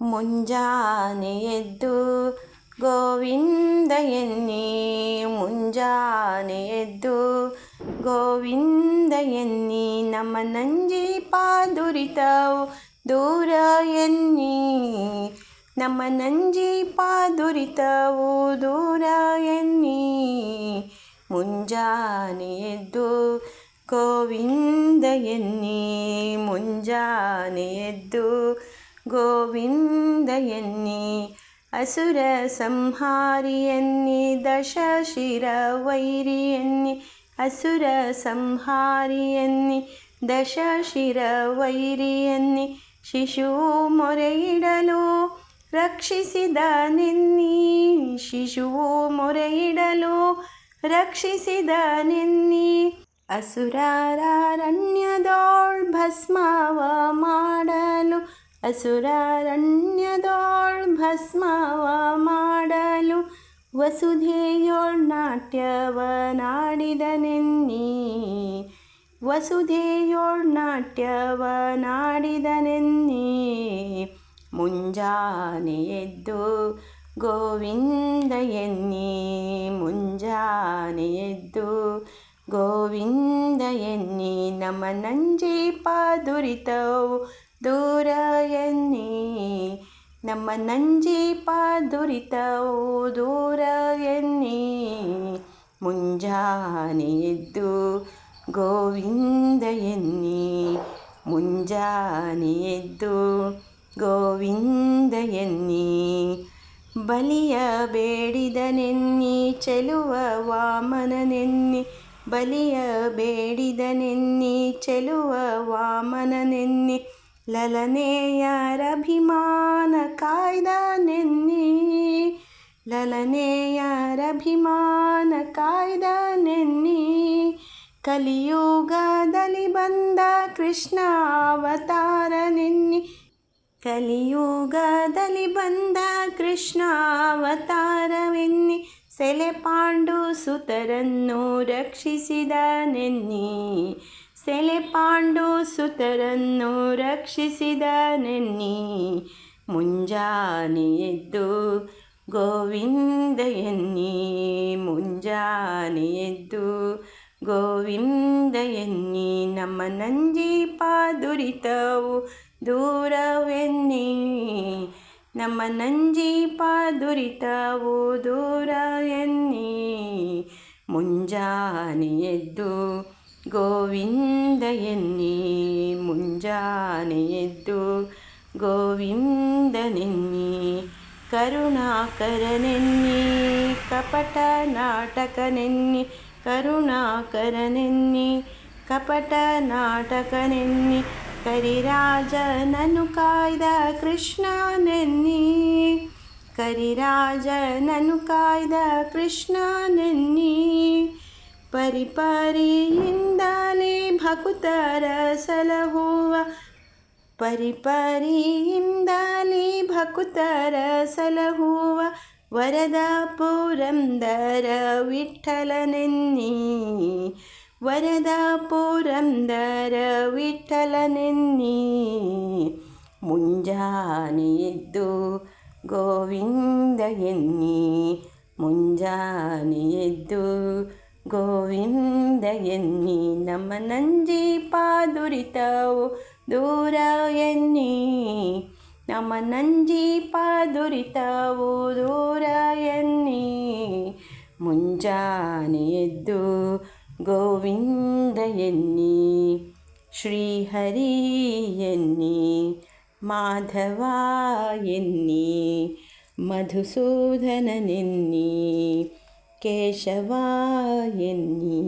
ಮುಂಜಾನೆ ಎದ್ದು ಗೋವಿಂದ ಎನ್ನಿ. ಮುಂಜಾನೆ ಎದ್ದು ಗೋವಿಂದ ಎನ್ನಿ. ನಮ್ಮ ನಂಜಿ ಪಾದುರಿತವು ದೂರ ಎನ್ನಿ. ನಮ್ಮ ನಂಜಿ ಪಾದುರಿತವು ದೂರ ಎನ್ನಿ. ಮುಂಜಾನೆ ಎದ್ದು ಗೋವಿಂದ ಎನ್ನಿ. ಮುಂಜಾನೆ ಎದ್ದು ಗೋವಿಂದ ಎನ್ನಿ, ಅಸುರ ಸಂಹಾರಿಯನ್ನಿ ದಶಶಿರ ದಶ ಶಿರ ವೈರಿ ಅಸುರ ಸಂಹಾರಿಯನ್ನಿ ದಶಶಿರ ದಶ ಶಿರ ವೈರಿ ಎನ್ನಿ, ಶಿಶು ಮೊರೆಯಿಡಲು ರಕ್ಷಿಸಿದ ನಿನ್ನಿ ಶಿಶುವು ಮೊರೆಯಿಡಲು ರಕ್ಷಿಸಿದ ನಿನ್ನಿ ಅಸುರಾರಣ್ಯದೋಳ್ ಭಸ್ಮವ ಮಾಡಲು ಅಸುರರಣ್ಯದೋಳ್ ಭಸ್ಮವ ಮಾಡಲು ವಸುಧೆಯೋಳ್ ನಾಟ್ಯವನಾಡಿದನೆನ್ನಿ ವಸುಧೆಯೋಳ್ ನಾಟ್ಯವನಾಡಿದನೆನ್ನಿ ಮುಂಜಾನೆ ಎದ್ದು ಗೋವಿಂದ ಎನ್ನಿ. ಮುಂಜಾನೆ ಎದ್ದು ಗೋವಿಂದ ಎನ್ನಿ. ನಮ್ಮ ನಂಜೀಪ ದುರಿತವು ದೂರ ಎನ್ನಿ ನಮ್ಮ ನಂಜೀಪ ದುರಿತವು ದೂರ ಎನ್ನಿ ಮುಂಜಾನೆ ಎದ್ದು ಗೋವಿಂದ ಎನ್ನಿ ಮುಂಜಾನೆ ಎದ್ದು ಗೋವಿಂದ ಎನ್ನಿ ಬಲಿಯ ಬೇಡಿದನೆನ್ನಿ, ಚೆಲುವ ವಾಮನನೆನ್ನಿ. ಬಲಿಯ ಬೇಡಿದನೆನ್ನಿ, ಚೆಲುವ ವಾಮನನೆನ್ನಿ. ಲಲನೆಯರಭಿಮಾನ ಕಾಯ್ದನೆನ್ನಿ ಲಲನೆಯರಭಿಮಾನ ಕಾಯ್ದನೆನ್ನಿ ಕಲಿಯುಗದಲ್ಲಿ ಬಂದ ಕೃಷ್ಣ ಅವತಾರ ನೆನ್ನಿ ಕಲಿಯುಗದಲ್ಲಿ ಬಂದ ಕೃಷ್ಣ ಅವತಾರವೆನ್ನಿ ಸೆಲೆ ಪಾಂಡು ಸುತರನ್ನು ರಕ್ಷಿಸಿದ ನೆನ್ನಿ ಸೆಲೆ ಪಾಂಡು ಸುತರನ್ನು ರಕ್ಷಿಸಿದ ನೆನ್ನಿ. ಮುಂಜಾನೆ ಎದ್ದು ಗೋವಿಂದ ಎನ್ನಿ. ಮುಂಜಾನೆ ಎದ್ದು ಗೋವಿಂದ ಎನ್ನಿ. ನಮ್ಮ ನಂಜೀಪ ದುರಿತವು ದೂರವೆನ್ನಿ. ನಮ್ಮ ನಂಜೀಪ ದುರಿತವು ದೂರ ಎನ್ನಿ ಮುಂಜಾನೆ ಎದ್ದು ಗೋವಿಂದ ಎನ್ನಿ ಮುಂಜಾನೆ ಎದ್ದು ಗೋವಿಂದನೆನ್ನಿ ಕರುಣಾಕರನೆನ್ನಿ ಕಪಟ ನಾಟಕನೆನ್ನಿ ಕರುಣಾಕರನೆನ್ನಿ ಕಪಟ ನಾಟಕನೆನ್ನಿ ಕರಿರಾಜನನು ಕಾಯ್ದ ಕೃಷ್ಣನೆನ್ನಿ ಕರಿರಾಜನನು ಕಾಯ್ದ ಕೃಷ್ಣನೆನ್ನಿ ಪರಿಪರಿಯಿಂದಲೇ ಭಕುತರ ಸಲಹುವ. ಪರಿಪರಿಯಿಂದಲೇ ಭಕುತರ ಸಲಹುವ. ವರದ ಪುರಂದರ ವಿಠಲನೆನ್ನಿ. ವರದ ಪುರಂದರ ವಿಠಲನೆನ್ನಿ. ಮುಂಜಾನೆ ಎದ್ದು ಗೋವಿಂದ ಎನ್ನಿ. ಮುಂಜಾನೆ ಎದ್ದು ಗೋವಿಂದ ಎನ್ನಿ ನಮ್ಮ ನಂಜೀಪ ದುರಿತವು ದೂರ ಎನ್ನಿ ನಮ್ಮ ನಂಜೀಪ ದುರಿತವು ದೂರ ಎನ್ನಿ ಮುಂಜಾನೆ ಎದ್ದು ಗೋವಿಂದ ಎನ್ನಿ ಶ್ರೀಹರಿ ಎನ್ನಿ ಮಾಧವ ಎನ್ನಿ ಮಧುಸೂದನನೆನ್ನಿ ಕೇಶವ ಎನ್ನಿ